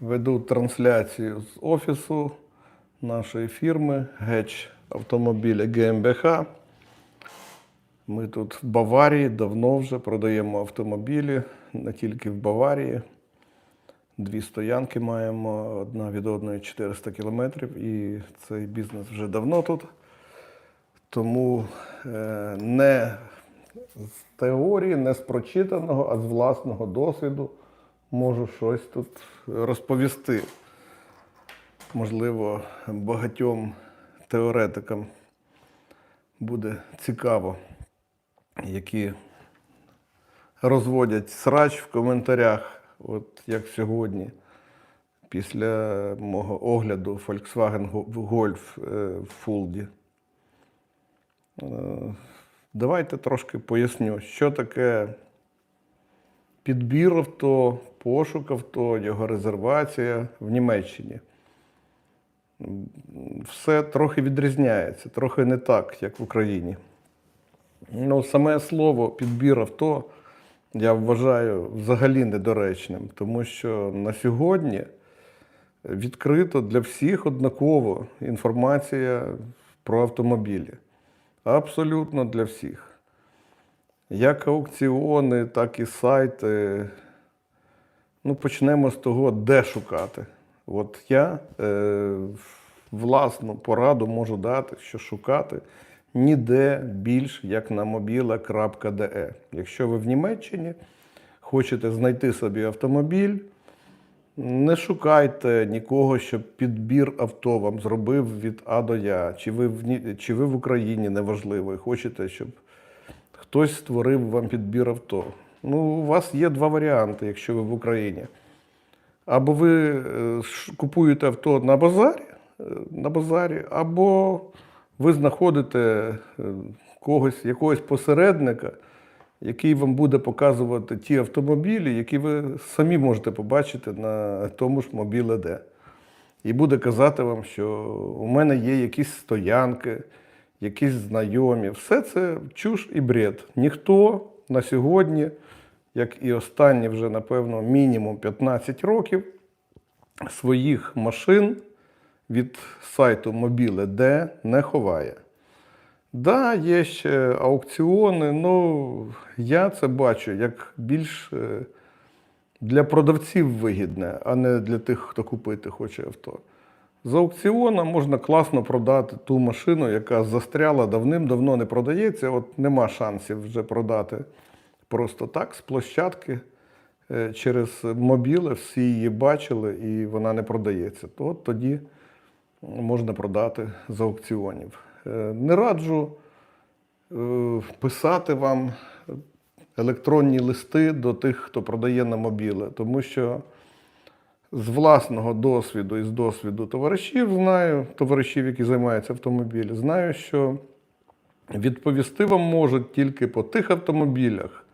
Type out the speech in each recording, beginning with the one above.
Веду трансляцію з офісу нашої фірми Геч автомобіля ГМБХ. Ми тут в Баварії давно вже продаємо автомобілі, не тільки в Баварії. Дві стоянки маємо, одна від одної 400 кілометрів, і цей бізнес вже давно тут. Тому е, не з теорії, не з прочитаного, а з власного досвіду можу щось тут розповісти. Можливо, багатьом теоретикам буде цікаво, які розводять срач в коментарях, от як сьогодні, після мого огляду Volkswagen Golf е, в Фулді. Е, Давайте трошки поясню, що таке підбір авто, пошук авто, його резервація в Німеччині. Все трохи відрізняється, трохи не так, як в Україні. Ну, саме слово підбір авто я вважаю взагалі недоречним, тому що на сьогодні відкрито для всіх однаково інформація про автомобілі. Абсолютно для всіх. Як аукціони, так і сайти. Ну, почнемо з того, де шукати. От я е, власну пораду можу дати, що шукати ніде більш як на mobila.de. Якщо ви в Німеччині хочете знайти собі автомобіль, не шукайте нікого, щоб підбір авто вам зробив від А до Я. Чи ви в, чи ви в Україні неважливо, і хочете, щоб хтось створив вам підбір авто. Ну, у вас є два варіанти, якщо ви в Україні. Або ви е, купуєте авто на базарі, е, на базарі, або ви знаходите е, когось, якогось посередника, який вам буде показувати ті автомобілі, які ви самі можете побачити на тому ж мобіле І буде казати вам, що у мене є якісь стоянки, якісь знайомі. Все це чуш і бред. Ніхто на сьогодні, як і останні вже, напевно, мінімум 15 років, своїх машин від сайту Mobile.de не ховає. Да, є ще аукціони, ну я це бачу як більш е, для продавців вигідне, а не для тих, хто купити хоче авто. З аукціона можна класно продати ту машину, яка застряла давним-давно не продається. От нема шансів вже продати просто так з площадки е, через мобіле, всі її бачили і вона не продається. То от тоді можна продати з аукціонів. Е, Не раджу е, писати вам електронні листи до тих, хто продає на мобіле, тому що з власного досвіду і з досвіду товаришів знаю, товаришів, які займаються автомобілем, знаю, що відповісти вам можуть тільки по тих автомобілях,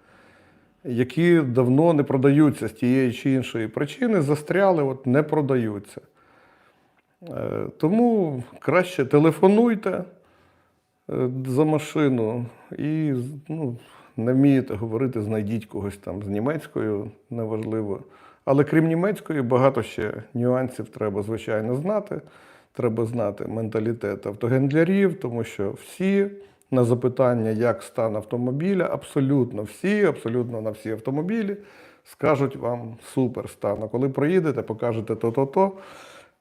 які давно не продаються з тієї чи іншої причини, застряли, от не продаються. Е, Тому краще телефонуйте е, за машину і ну, не вмієте говорити, знайдіть когось там з німецькою, неважливо. Але крім німецької, багато ще нюансів треба, звичайно, знати. Треба знати менталітет автогендлярів, тому що всі на запитання, як стан автомобіля, абсолютно всі, абсолютно на всі автомобілі скажуть вам супер стан. А коли проїдете, покажете то-то-то,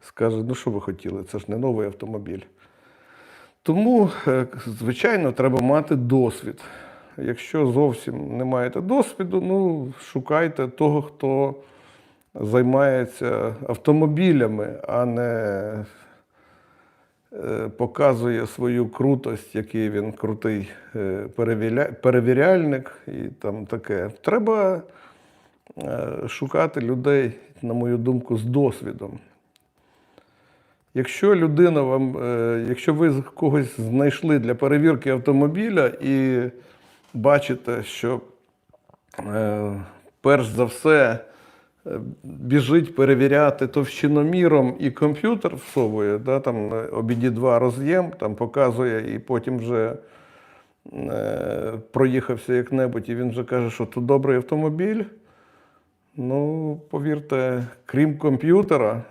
скажуть, ну що ви хотіли, це ж не новий автомобіль. Тому, е, звичайно, треба мати досвід. Якщо зовсім не маєте досвіду, ну шукайте того, хто займається автомобілями, а не е, показує свою крутость, який він крутий е, перевіряльник і там таке. Треба е, шукати людей, на мою думку, з досвідом. Якщо людина вам, якщо ви когось знайшли для перевірки автомобіля і бачите, що перш за все біжить перевіряти товщиноміром і комп'ютер всовує, да, там обіді два роз'єм, там показує і потім вже е, проїхався як-небудь, і він вже каже, що тут добрий автомобіль. Ну, повірте, крім комп'ютера,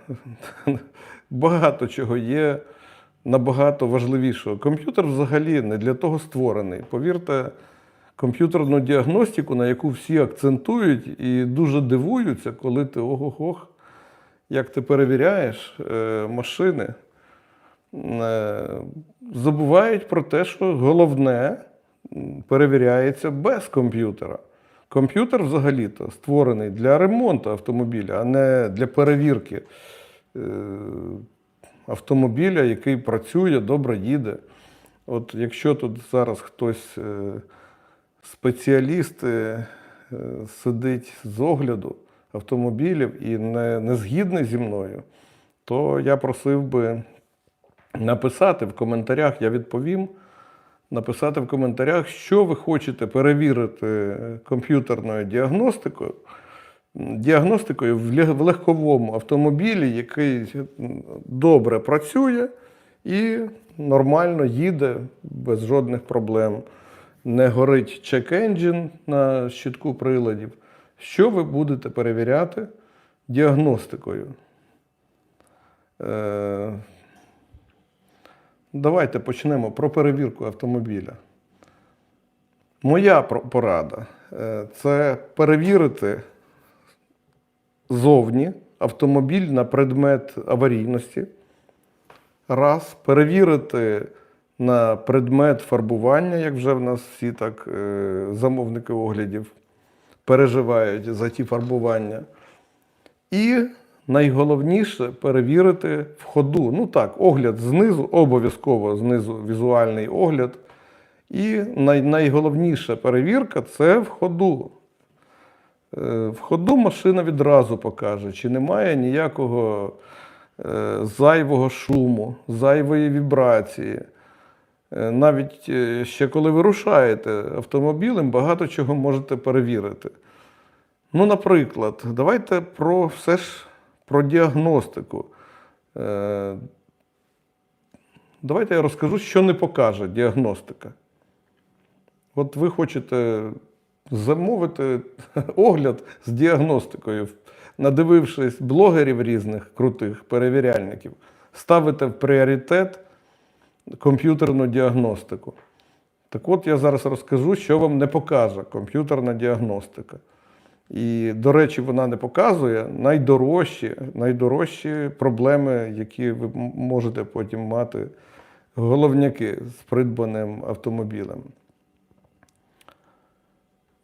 багато чого є набагато важливішого. Комп'ютер взагалі не для того створений. Повірте, комп'ютерну діагностику, на яку всі акцентують і дуже дивуються, коли ти ого-гох, як ти перевіряєш е, машини, е, забувають про те, що головне перевіряється без комп'ютера. Комп'ютер взагалі-то створений для ремонту автомобіля, а не для перевірки е, автомобіля, який працює, добре їде. От якщо тут зараз хтось спеціаліст е, е, сидить з огляду автомобілів і не, не згідний зі мною, то я просив би написати в коментарях, я відповім. Написати в коментарях, що ви хочете перевірити комп'ютерною діагностикою, діагностикою в легковому автомобілі, який добре працює і нормально їде без жодних проблем. Не горить чек-енджин на щитку приладів. Що ви будете перевіряти діагностикою? Е, Давайте почнемо про перевірку автомобіля. Моя порада е, це перевірити зовні автомобіль на предмет аварійності. Раз, перевірити на предмет фарбування, як вже в нас всі так е, замовники оглядів переживають за ті фарбування. І найголовніше перевірити в ходу. Ну так, огляд знизу, обов'язково знизу візуальний огляд. І най, найголовніша перевірка це в ходу. Е, В ходу машина відразу покаже, чи немає ніякого е, зайвого шуму, зайвої вібрації. Е, Навіть е, ще коли ви рушаєте автомобілем, багато чого можете перевірити. Ну, наприклад, давайте про все ж про діагностику. Е, Давайте я розкажу, що не покаже діагностика. От ви хочете замовити огляд з діагностикою, надивившись блогерів різних крутих перевіряльників, ставите в пріоритет комп'ютерну діагностику. Так от я зараз розкажу, що вам не покаже комп'ютерна діагностика. І, до речі, вона не показує найдорожчі, найдорожчі проблеми, які ви можете потім мати головняки з придбаним автомобілем.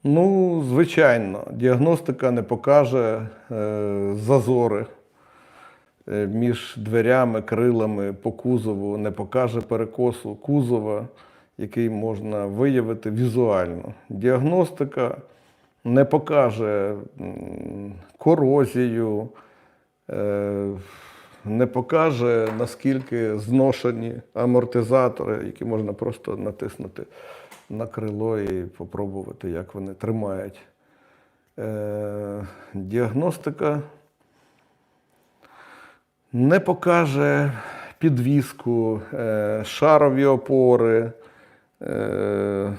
Ну, звичайно, діагностика не покаже е, зазори між дверями, крилами по кузову, не покаже перекосу кузова, який можна виявити візуально. Діагностика не покаже корозію, е, не покаже, наскільки зношені амортизатори, які можна просто натиснути на крило і попробувати, як вони тримають. Е, Діагностика не покаже підвіску, е, шарові опори, е,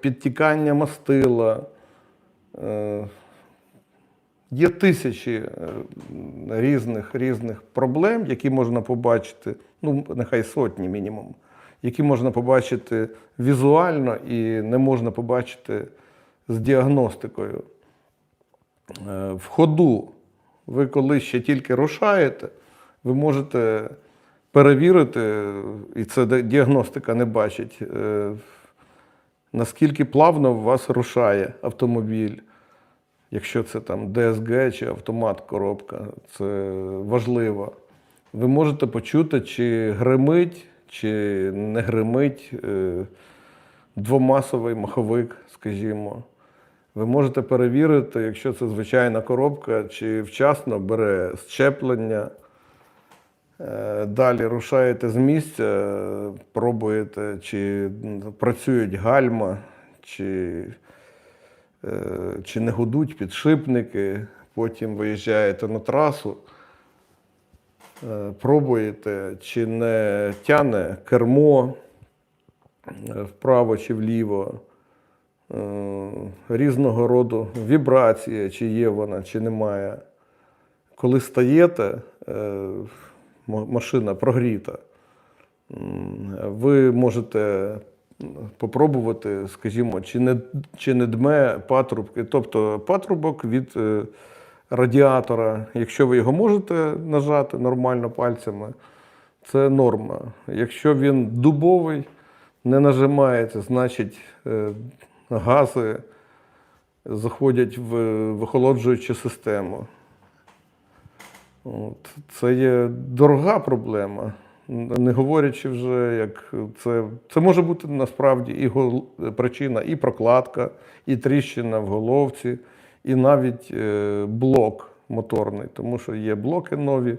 підтікання мастила. Е, Є тисячі різних, різних проблем, які можна побачити, ну, нехай сотні мінімум, які можна побачити візуально і не можна побачити з діагностикою. В ходу, ви коли ще тільки рушаєте, ви можете перевірити, і це діагностика не бачить, е, наскільки плавно у вас рушає автомобіль. Якщо це там ДСГ чи автомат коробка, це важливо. Ви можете почути, чи гримить, чи не гримить е, двомасовий маховик, скажімо. Ви можете перевірити, якщо це звичайна коробка, чи вчасно бере щеплення. Е, Далі рушаєте з місця, пробуєте, чи працюють гальма, чи, е, чи не гудуть підшипники. Потім виїжджаєте на трасу, е, пробуєте, чи не тяне кермо вправо чи вліво. Е, різного роду вібрація, чи є вона, чи немає. Коли стаєте, е, машина прогріта, ви можете попробувати, скажімо, чи не, чи не дме патрубки, тобто патрубок від е, радіатора, якщо ви його можете нажати нормально пальцями, це норма. Якщо він дубовий, не нажимається, значить гази заходять в вихолоджуючу систему. От. Це є дорога проблема. Не говорячи вже, як це, це може бути насправді і гол, причина, і прокладка, і тріщина в головці, і навіть е, блок моторний, тому що є блоки нові,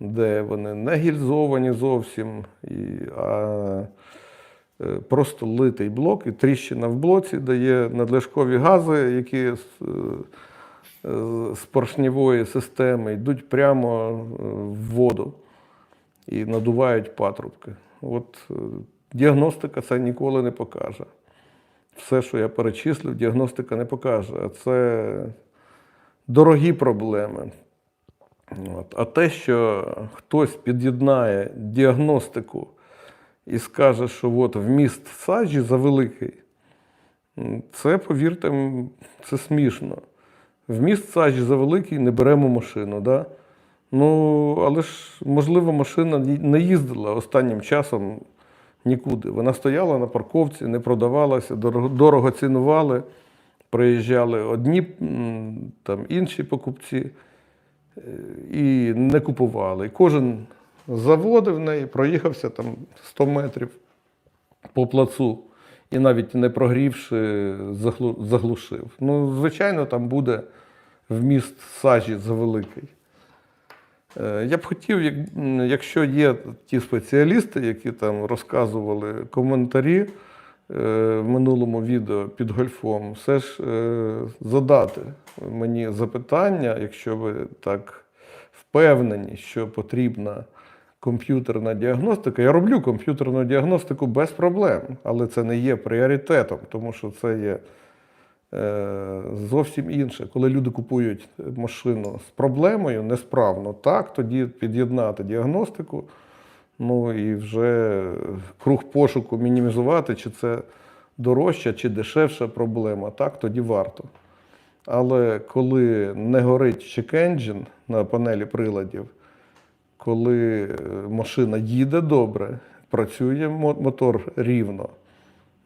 де вони не гільзовані зовсім, і, а просто литий блок, і тріщина в блоці дає надлишкові гази, які з, е, е, з поршневої системи йдуть прямо е, в воду і надувають патрубки. От е, діагностика це ніколи не покаже. Все, що я перечислив, діагностика не покаже. А це дорогі проблеми. От. А те, що хтось під'єднає діагностику і скаже, що от вміст саджі завеликий, це, повірте, це смішно. Вміст саджі завеликий, не беремо машину. Да? Ну, але ж, можливо, машина не їздила останнім часом нікуди. Вона стояла на парковці, не продавалася, дорого, дорого цінували. Приїжджали одні, там, інші покупці е, і не купували. І кожен заводив неї, проїхався там 100 метрів по плацу і навіть не прогрівши, заглушив. Ну, звичайно, там буде вміст сажі завеликий. Е, Я б хотів, якщо є ті спеціалісти, які там розказували коментарі е, в минулому відео під гольфом, все ж е, задати мені запитання, якщо ви так впевнені, що потрібна комп'ютерна діагностика. Я роблю комп'ютерну діагностику без проблем, але це не є пріоритетом, тому що це є е, зовсім інше. Коли люди купують машину з проблемою несправно, так, тоді під'єднати діагностику, ну і вже круг пошуку мінімізувати, чи це дорожча чи дешевша проблема, так, тоді варто. Але коли не горить check-engine на панелі приладів, коли е, машина їде добре, працює мотор рівно,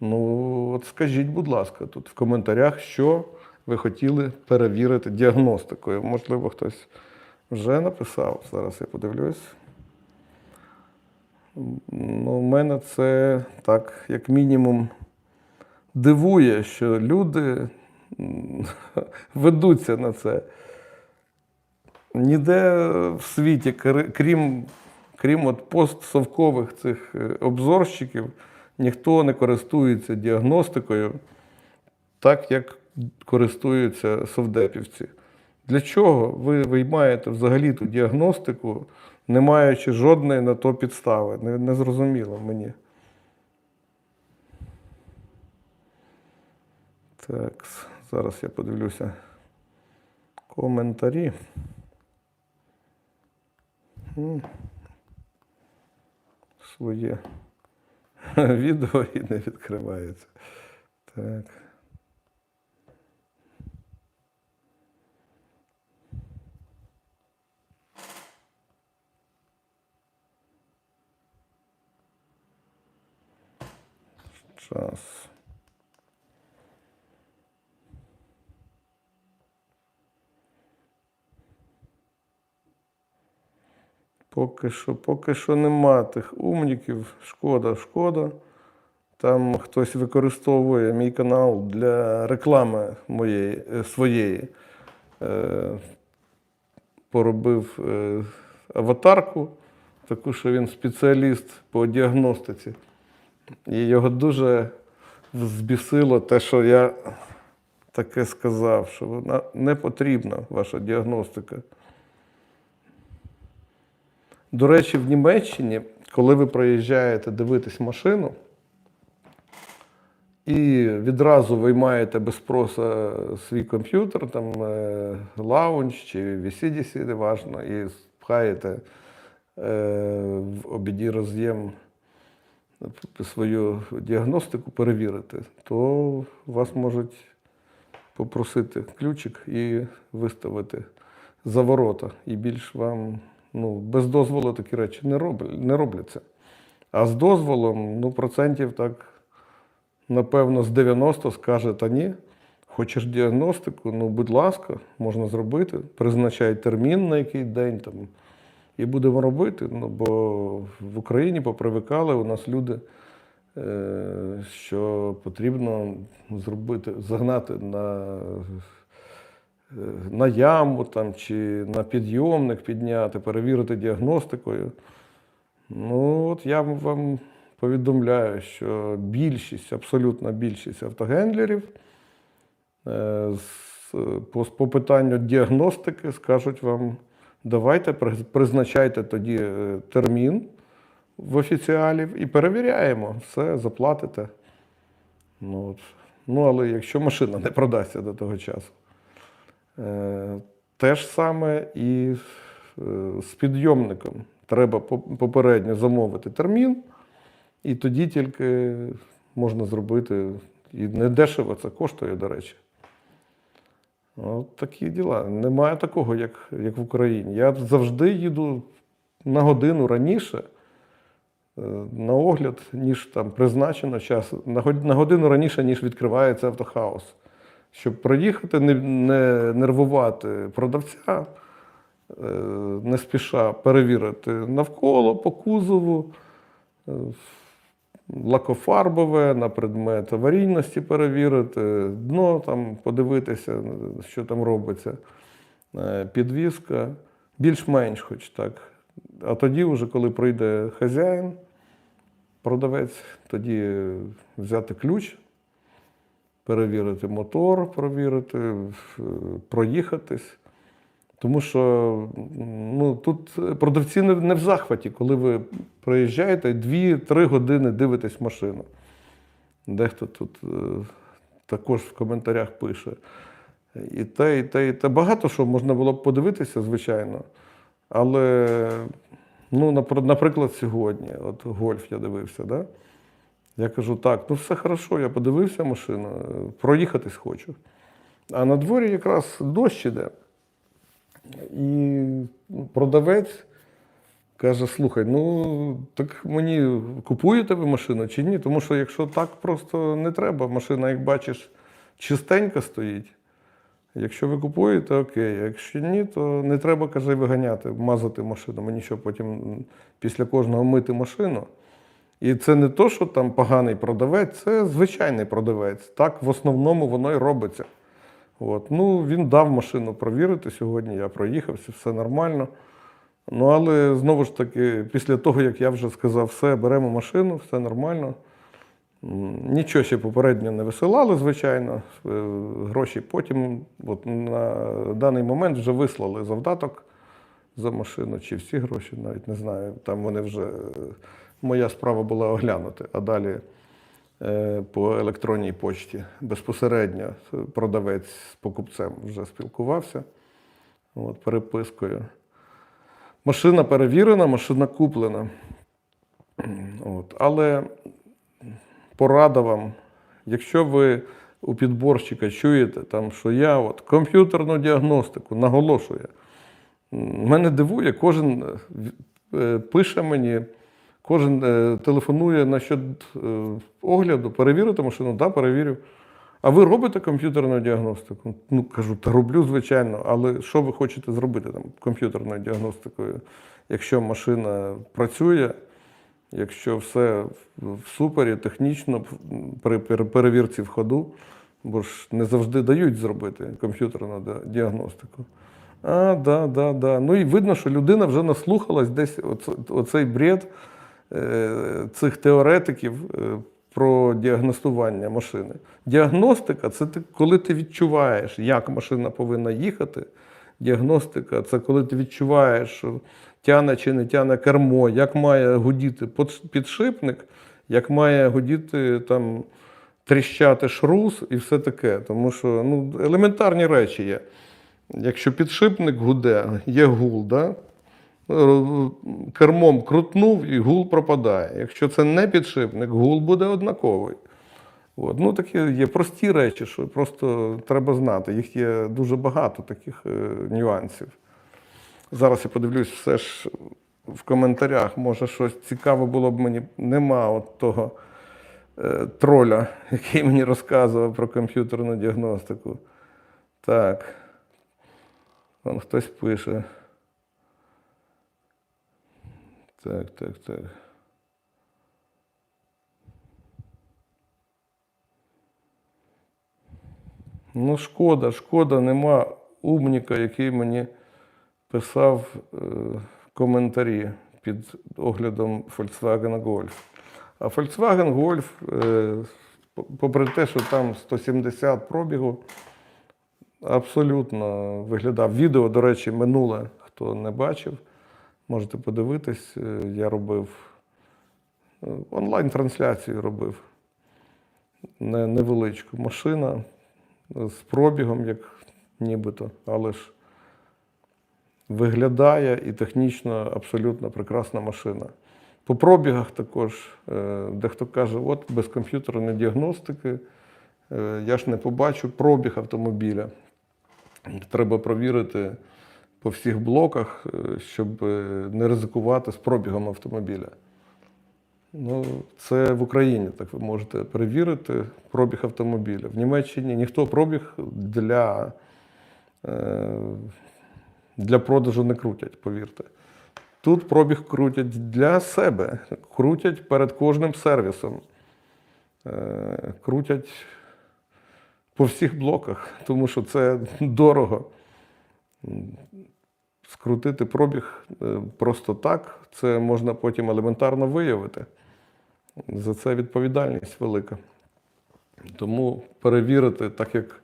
Ну, от скажіть, будь ласка, тут в коментарях, що ви хотіли перевірити діагностикою. Можливо, хтось вже написав. Зараз я подивлюсь. Ну, у мене це так, як мінімум, дивує, що люди ведуться на це. Ніде в світі, крім, крім от постсовкових цих е, обзорщиків, ніхто не користується діагностикою так, як користуються совдепівці. Для чого ви виймаєте взагалі ту діагностику, не маючи жодної на то підстави? Не, не зрозуміло мені. Так, зараз я подивлюся коментарі. Своє відео і не відкривається. Так. Час. Поки що, поки що нема тих умніків. Шкода, шкода. Там хтось використовує мій канал для реклами моєї, е, своєї. Е, поробив е, аватарку, таку, що він спеціаліст по діагностиці. І його дуже збісило те, що я таке сказав, що вона не потрібна, ваша діагностика. До речі, в Німеччині, коли ви приїжджаєте дивитись машину, і відразу виймаєте без спросу свій комп'ютер, там е, лаунч чи VCDC, неважно, і пхаєте е, в обіді роз'єм свою діагностику перевірити, то вас можуть попросити ключик і виставити за ворота. І більш вам ну, без дозволу такі речі не, роб, не робляться. А з дозволом, ну, процентів так, напевно, з 90 скаже, та ні. Хочеш діагностику, ну, будь ласка, можна зробити. Призначай термін, на який день там, і будемо робити. Ну, бо в Україні попривикали у нас люди, е, що потрібно зробити, загнати на, на яму там, чи на підйомник підняти, перевірити діагностикою. Ну, от я вам повідомляю, що більшість, абсолютна більшість автогендлерів е, з- по, по питанню діагностики скажуть вам, давайте призначайте тоді е, термін в офіціалів і перевіряємо, все, заплатите. Ну, от. ну, але якщо машина не продасться до того часу. Е, те ж саме і е, з підйомником. Треба попередньо замовити термін, і тоді тільки можна зробити. І не дешево це коштує, до речі. От такі діла. Немає такого, як, як в Україні. Я завжди їду на годину раніше е, на огляд, ніж там призначено час, на на годину раніше, ніж відкривається автохаус. Щоб проїхати, не, не нервувати продавця, е, не спіша перевірити навколо по кузову, е, лакофарбове на предмет аварійності перевірити, дно там подивитися, що там робиться, е, підвізка, більш-менш хоч так. А тоді, вже, коли прийде хазяїн, продавець, тоді взяти ключ, перевірити мотор, перевірити, е, проїхатись. Тому що ну, тут продавці не, в захваті, коли ви приїжджаєте 2-3 години дивитесь машину. Дехто тут е, також в коментарях пише. І те, і те, і те. Багато що можна було б подивитися, звичайно. Але, ну, наприклад, сьогодні, от гольф я дивився, да? Я кажу, так, ну все хорошо, я подивився машину, проїхатись хочу. А на дворі якраз дощ іде. І продавець каже: слухай, ну так мені купуєте ви машину чи ні? Тому що якщо так просто не треба, машина, як бачиш, чистенька стоїть. Якщо ви купуєте, окей. А якщо ні, то не треба, каже, виганяти, мазати машину. Мені що потім після кожного мити машину. І це не то, що там поганий продавець, це звичайний продавець. Так в основному воно і робиться. От. Ну, він дав машину провірити сьогодні, я проїхався, все нормально. Ну, але знову ж таки, після того, як я вже сказав, все, беремо машину, все нормально. Нічого ще попередньо не висилали, звичайно. Е, Гроші потім, от на даний момент вже вислали завдаток за машину, чи всі гроші, навіть не знаю. Там вони вже. Моя справа була оглянути, а далі е, по електронній почті безпосередньо продавець з покупцем вже спілкувався от, перепискою. Машина перевірена, машина куплена. От. Але порада вам, якщо ви у підборщика чуєте, там, що я от, комп'ютерну діагностику наголошую, мене дивує, кожен е, пише мені, кожен е, телефонує насчет е, огляду, перевірити машину, да, перевірю. А ви робите комп'ютерну діагностику? Ну, кажу, та роблю, звичайно, але що ви хочете зробити там комп'ютерною діагностикою? Якщо машина працює, якщо все в- супері, технічно, при перевірці в ходу, бо ж не завжди дають зробити комп'ютерну діагностику. А, да, да, да. Ну і видно, що людина вже наслухалась десь оце- оцей бред цих теоретиків е, про діагностування машини. Діагностика це коли ти відчуваєш, як машина повинна їхати. Діагностика це коли ти відчуваєш, що тяне чи не тяне кермо, як має гудіти підшипник, як має гудіти там тріщати шрус і все таке. Тому що ну, елементарні речі є. Якщо підшипник гуде, є гул, да? Р- кермом крутнув і гул пропадає. Якщо це не підшипник, гул буде однаковий. От. Ну, такі є прості речі, що просто треба знати. Їх є дуже багато таких е, нюансів. Зараз я подивлюсь все ж в коментарях. Може, щось цікаве було б мені. Нема от того е, троля, який мені розказував про комп'ютерну діагностику. Так. Хтось пише. Так, так, так. Ну, шкода, шкода, нема умніка, який мені писав е, коментарі під оглядом Volkswagen Golf. А Volkswagen Golf, е, попри те, що там 170 пробігу, абсолютно виглядав. Відео, до речі, минуле, хто не бачив, можете подивитись. Е, Я робив е, онлайн-трансляцію робив. Невеличку машина з пробігом, як нібито, але ж виглядає і технічно абсолютно прекрасна машина. По пробігах також е, дехто каже, от без комп'ютерної діагностики я ж не побачу пробіг автомобіля. Треба провірити по всіх блоках, е, щоб е, не ризикувати з пробігом автомобіля. Ну, це в Україні, так ви можете перевірити пробіг автомобіля. В Німеччині ніхто пробіг для, е, для продажу не крутять, повірте. Тут пробіг крутять для себе, крутять перед кожним сервісом. Крутять по всіх блоках, тому що це дорого. Скрутити пробіг е, просто так, це можна потім елементарно виявити. За це відповідальність велика. Тому перевірити, так як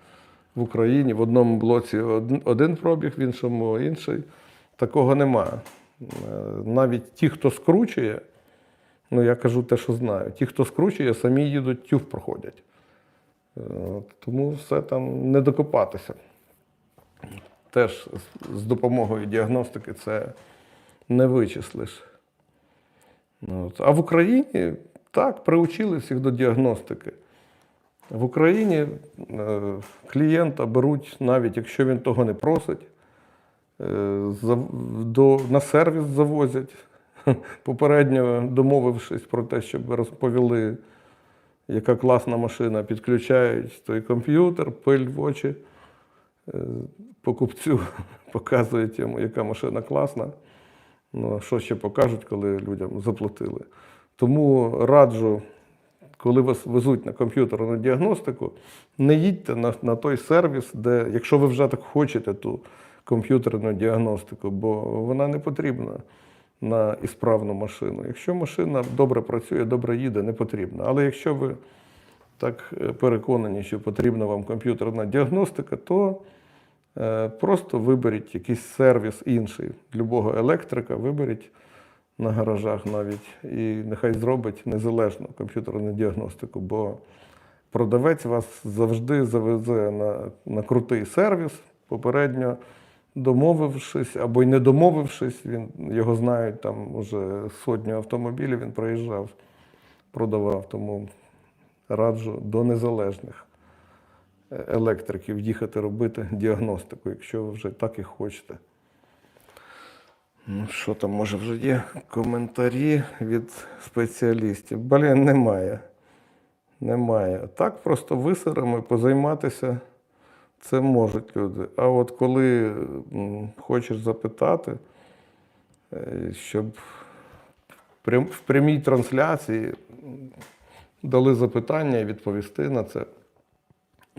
в Україні в одному блоці один пробіг, в іншому інший, такого немає. Е, Навіть ті, хто скручує, ну я кажу те, що знаю, ті, хто скручує, самі їдуть тюф проходять. Е, Тому все там не докопатися. Теж з- допомогою діагностики це не вичислиш. Ну, от. А в Україні так, приучили всіх до діагностики. В Україні е, клієнта беруть, навіть якщо він того не просить, е, до, на сервіс завозять, попередньо домовившись про те, щоб розповіли, яка класна машина, підключають той комп'ютер, пиль в очі покупцю, показують йому, яка машина класна. Ну, що ще покажуть, коли людям заплатили. Тому раджу, коли вас везуть на комп'ютерну діагностику, не їдьте на, на той сервіс, де, якщо ви вже так хочете ту комп'ютерну діагностику, бо вона не потрібна на ісправну машину. Якщо машина добре працює, добре їде, не потрібна. Але якщо ви так е, переконані, що потрібна вам комп'ютерна діагностика, то Е, Просто виберіть якийсь сервіс інший, любого електрика, виберіть на гаражах навіть, і нехай зробить незалежну комп'ютерну діагностику, бо продавець вас завжди завезе на, на крутий сервіс, попередньо домовившись або й не домовившись, він, його знають там уже сотню автомобілів, він проїжджав, продавав, тому раджу до незалежних електриків їхати робити діагностику, якщо ви вже так і хочете. Ну, що там, може, вже є коментарі від спеціалістів? Блін, немає. Немає. Так просто висерами позайматися це можуть люди. А от коли хочеш запитати, е, щоб в прямій трансляції дали запитання і відповісти на це.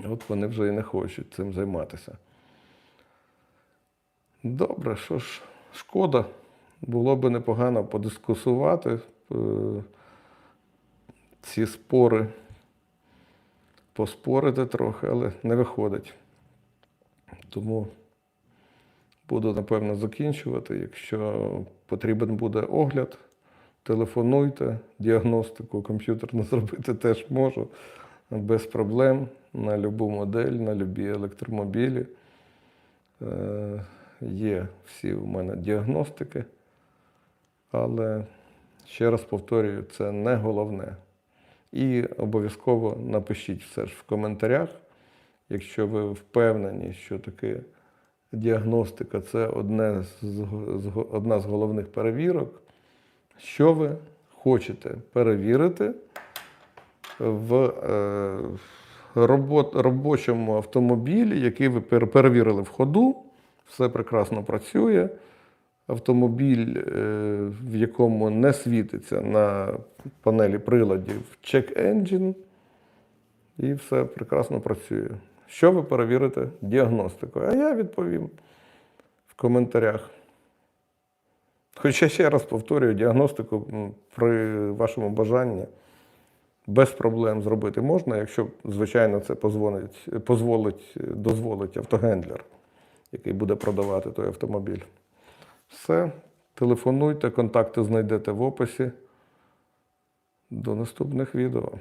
От вони вже і не хочуть цим займатися. Добре, що ж, шкода. Було би непогано подискусувати е, ці спори, поспорити трохи, але не виходить. Тому буду, напевно, закінчувати. Якщо потрібен буде огляд, телефонуйте, діагностику комп'ютерну зробити теж можу. без проблем на любу модель, на любі електромобілі. Е, Є всі у мене діагностики, але ще раз повторюю, це не головне. І обов'язково напишіть все ж в коментарях, якщо ви впевнені, що таке діагностика це одне з, одна з головних перевірок, що ви хочете перевірити в е, робочому автомобілі, який ви перевірили в ходу, все прекрасно працює. Автомобіль, е, в якому не світиться на панелі приладів check engine, і все прекрасно працює. Що ви перевірите діагностикою? А я відповім в коментарях. Хоча ще раз повторюю, діагностику при вашому бажанні без проблем зробити можна, якщо, звичайно, це позволить, позволить, дозволить автогендлер, який буде продавати той автомобіль. Все. Телефонуйте, контакти знайдете в описі. До наступних відео.